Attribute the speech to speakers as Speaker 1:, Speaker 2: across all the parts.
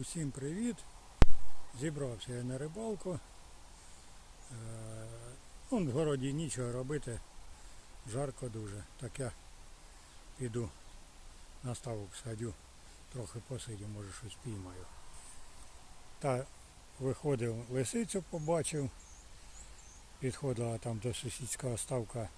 Speaker 1: Усім привіт! Зібрався я на рибалку. Е, Ну, в городі нічого робити. Жарко дуже. Так я піду на ставок садю, трохи посидю, може щось піймаю. Та виходив лисицю, побачив. Підходила там до сусідського ставка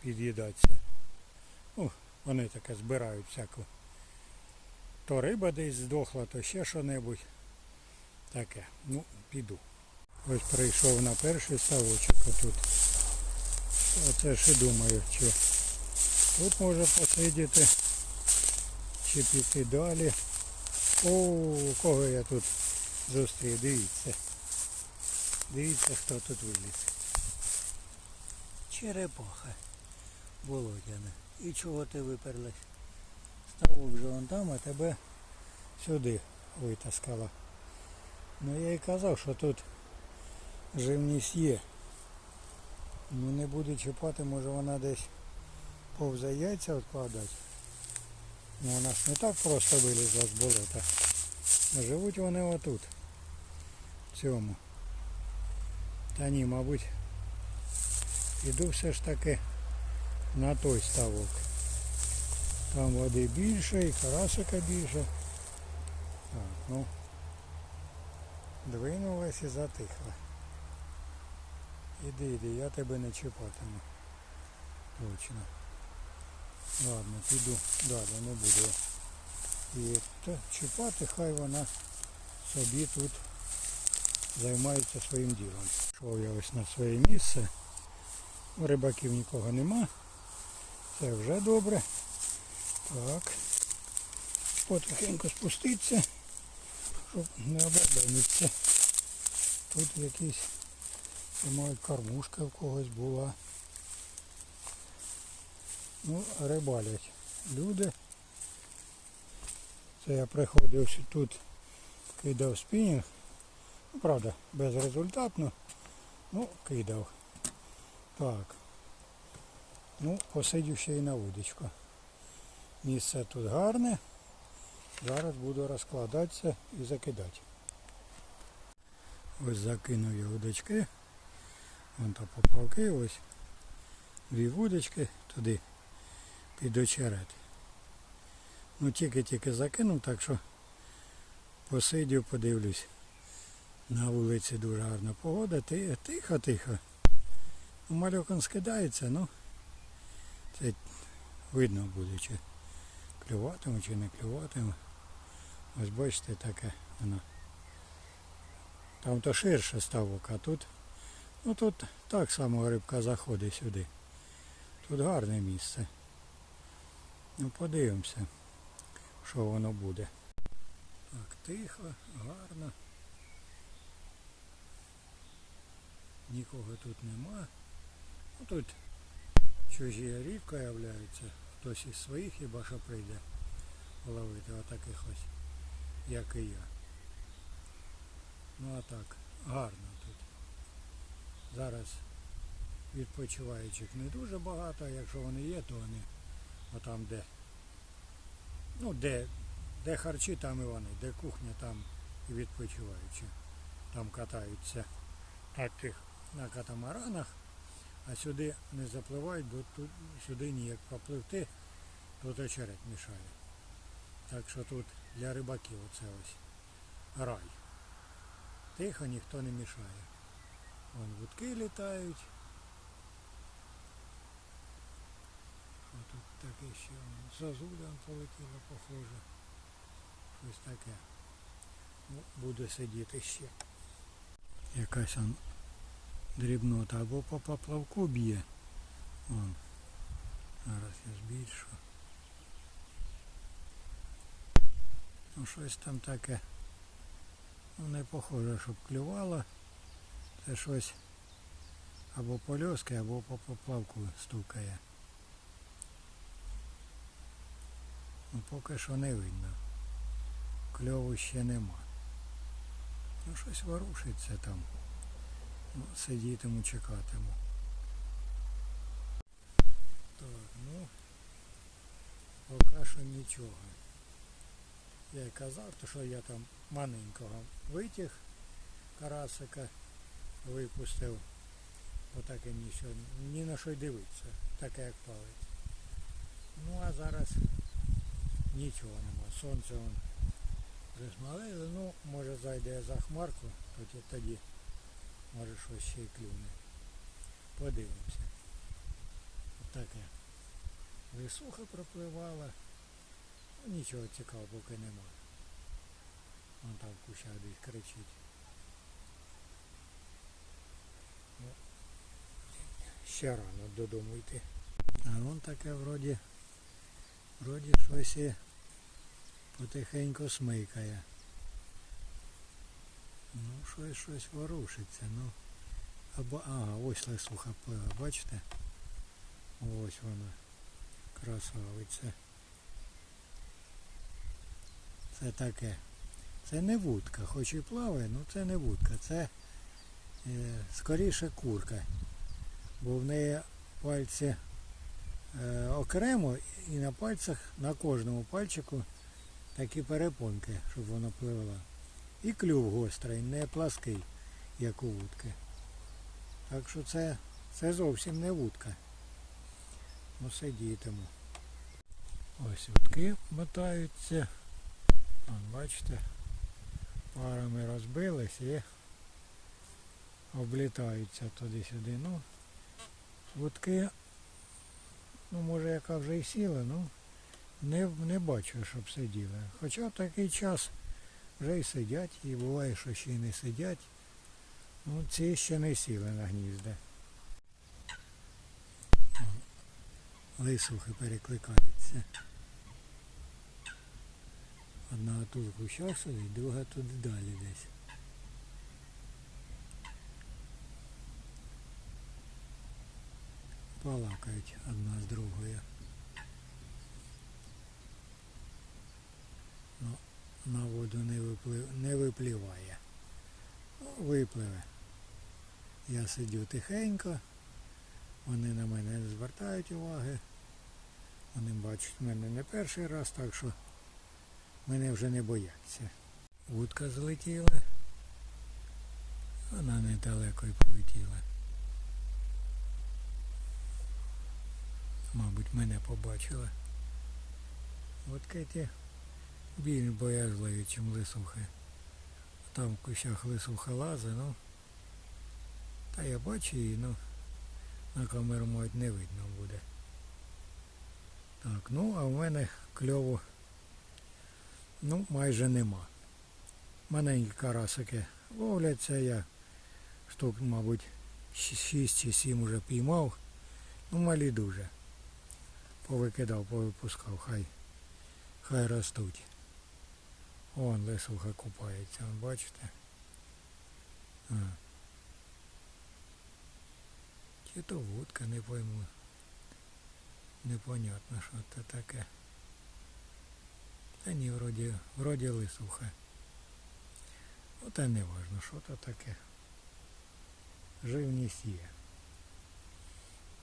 Speaker 1: під'їдатися. Ну, вони таке збирають всяку то риба десь здохла, то ще що-небудь. Таке. Ну, піду. Ось прийшов на перший ставочок отут. Оце ж і думаю, чи тут може посидіти, чи піти далі. О, кого я тут зустрів, дивіться. Дивіться, хто тут виліз. Черепаха. Володяна. І чого ти виперлась? Ставок вже вон там, а тебе сюди витаскала. Ну я і казав, що тут живність є. Ну не буду чіпати, може вона десь повзе яйця відкладати. Ну вона ж не так просто вилізла з болота. Живуть вони отут. В цьому. Та ні, мабуть, іду все ж таки на той ставок. Там води більше і карасика більше. Так, ну двинулась і затихла. Іди, іди, я тебе не чіпатиму. Точно. Ладно, піду далі, не буду. І то чіпати, хай вона собі тут займається своїм ділом. Пішов я ось на своє місце. Рибаків нікого нема. Це вже добре. Так. Потихеньку спуститься, щоб не обернеться. Тут якийсь, думаю, кормушка в когось була. Ну, рибалять люди. Це я приходив тут, кидав спінінг. Ну, правда, безрезультатно. Ну, кидав. Так. Ну, посидю ще й на удочку. Місце тут гарне. Зараз буду розкладатися і закидати. Ось закинув я удочки. Вон там поплавки, ось дві вудочки туди під очерет. Ну тільки-тільки закинув, так що посидів, подивлюсь. На вулиці дуже гарна погода, тихо-тихо. Ну, Малюк он скидається, ну це видно буде, чи клюватиме, чи не клюватиме. Ось бачите, таке воно. Там то ширше ставок, а тут, ну тут так само рибка заходить сюди. Тут гарне місце. Ну подивимося, що воно буде. Так, тихо, гарно. Нікого тут нема. Ну тут чужі рідко являються. Хтось із своїх хіба що прийде ловити отаких ось, як і я. Ну а так, гарно тут. Зараз відпочиваючих не дуже багато, а якщо вони є, то вони отам де. Ну де, де харчі, там і вони, де кухня, там і відпочиваючі. Там катаються на тих на катамаранах, а сюди не запливають, бо тут сюди ніяк попливти, тут очерет мішає. Так що тут для рибаків оце ось рай. Тихо, ніхто не мішає. Вон вудки літають. Що тут таке ще? Зазуля полетіла, похоже. Щось таке. Ну, буду сидіти ще. Якась он дрібнота або по поплавку б'є. Вон. Зараз я збільшу. Ну щось там таке. Ну не похоже, щоб клювало. Це щось або польоски, або по поплавку стукає. Ну поки що не видно. Кльову ще нема. Ну щось ворушиться там. Сидітиму, чекатиму. Так, ну поки що нічого. я й казав, то що я там маленького витяг карасика, випустив. Отаке нічого, ні на що й дивитися, таке як палець. Ну а зараз нічого нема. Сонце вон засмалило, ну може зайде за хмарку, тоді тоді може щось ще й клюне. Подивимося. Отаке. Висуха пропливала. Ну, нічого цікавого поки нема. Вон там в кущах десь кричить. Ну, ще рано додому йти. А вон таке вроді, вроді щось потихеньку смикає. Ну, щось щось ворушиться, ну. Або, ага, ось лисуха пливе, бачите? Ось вона. Красавиця. Це таке. Це не вудка, хоч і плаває, ну це не вудка, це е, скоріше курка. Бо в неї пальці е, окремо і на пальцях, на кожному пальчику такі перепонки, щоб воно пливла. І клюв гострий, не плаский, як у вудки. Так що це, це зовсім не вудка. Ну сидітиму. Ось вудки мотаються. Вон, бачите, парами розбились і облітаються туди-сюди. Ну, вудки, ну може яка вже і сіла, ну не, не бачу, щоб сиділи. Хоча такий час вже і сидять, і буває, що ще й не сидять. Ну, ці ще не сіли на гнізда. Лисухи перекликаються. Одна тут в сидить, друга тут далі десь. Балакають одна з другою. Ну, на воду не, виплив, не випливає. Випливе. Я сидю тихенько, вони на мене не звертають уваги. Вони бачать мене не перший раз, так що мене вже не бояться. Вудка злетіла. Вона недалеко й полетіла. Мабуть, мене побачила. Вудки ті більш боязливі, ніж лисухи. Там в кущах лисуха лазить, ну. Та я бачу її, ну на камеру мабуть не видно буде. Так, ну а в мене кльову ну майже нема. Маленькі карасики ловляться, я штук, мабуть, 6 чи 7 уже піймав. Ну малі дуже. Повикидав, повипускав, хай хай ростуть. Вон лисуха купається, бачите? А. Чи то вудка, не пойму. Непонятно, що це таке. Та ні, вроді, вроді лисуха. Ну та не важно, що то таке. Живність є.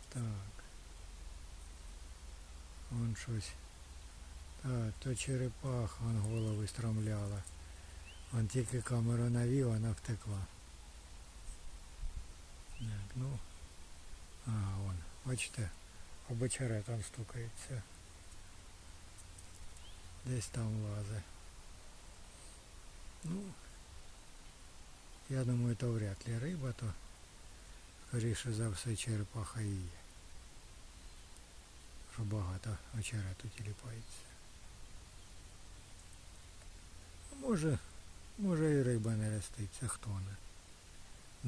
Speaker 1: Так. Вон щось. Так, то черепаха, вон голови стромляла. Вон тільки камеру навів, вона втекла. Так, ну. Ага, вон, бачите, об очеретом стукається. Десь там лазе. Ну, я думаю, то вряд ли риба, то скоріше за все черепаха і є. Що багато очерету тіліпається. Може, може і риба не реститься, хто не.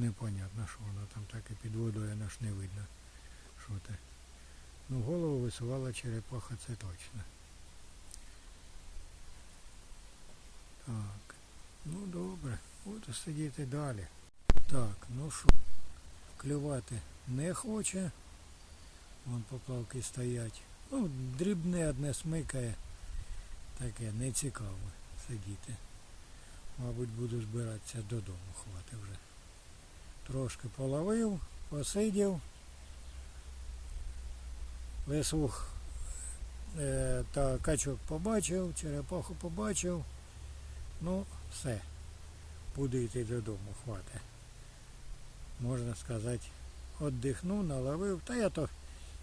Speaker 1: Непонятно, що воно там так і під водою аж не видно. Що те. Ну голову висувала черепаха, це точно. Так. Ну добре. Буду сидіти далі. Так, ну що, клювати не хоче. Вон поплавки стоять. Ну, дрібне одне смикає. Таке не цікаво сидіти. Мабуть, буду збиратися додому, хвати вже. Трошки половив, посидів. Висух е, та качок побачив, черепаху побачив. Ну, все. Буду йти додому, хватить. Можна сказати, віддихнув, наловив. Та я то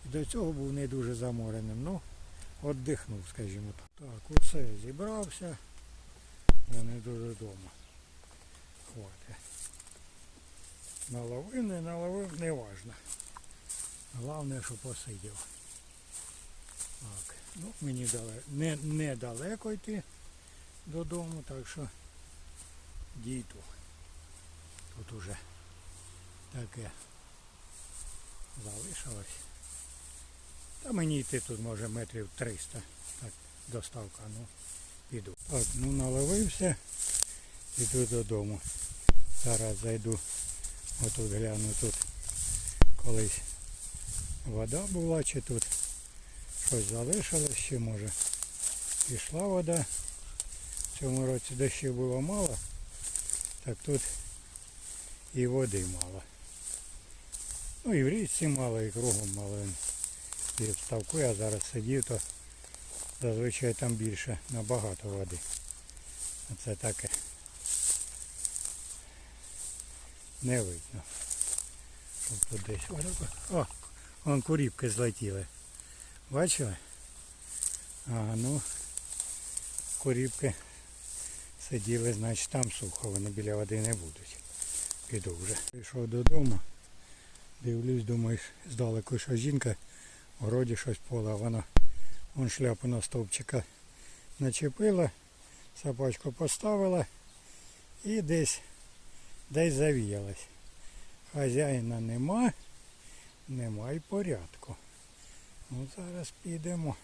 Speaker 1: і до цього був не дуже замореним. Ну, віддихнув, скажімо так. Так, усе, зібрався. Вони до додому. Хватить. Наловив, не наловив, не важно. Головне, що посидів. Так, ну мені дали не, недалеко йти додому, так що дійду. Тут уже таке залишилось. Та мені йти тут може метрів 300. Так, доставка, ну, піду. Так, ну наловився, іду додому. Зараз зайду, отут гляну тут колись вода була, чи тут щось залишилось, ще може пішла вода. В цьому році дощів було мало, так тут і води мало. Ну і в річці мало, і кругом мало. І в ставку я зараз сидів, то зазвичай там більше, набагато води. Це таке не видно. Тут десь. О, вон куріпки злетіли. Бачили? Ага, ну куріпки сиділи, значить там сухо, вони біля води не будуть. Піду вже. Прийшов додому, дивлюсь, думаю, здалеку, що жінка в городі щось поле, а вона вон шляпу на стовпчика начепила, собачку поставила і десь десь завіялась. Хазяїна нема, нема і порядку. Ну зараз підемо.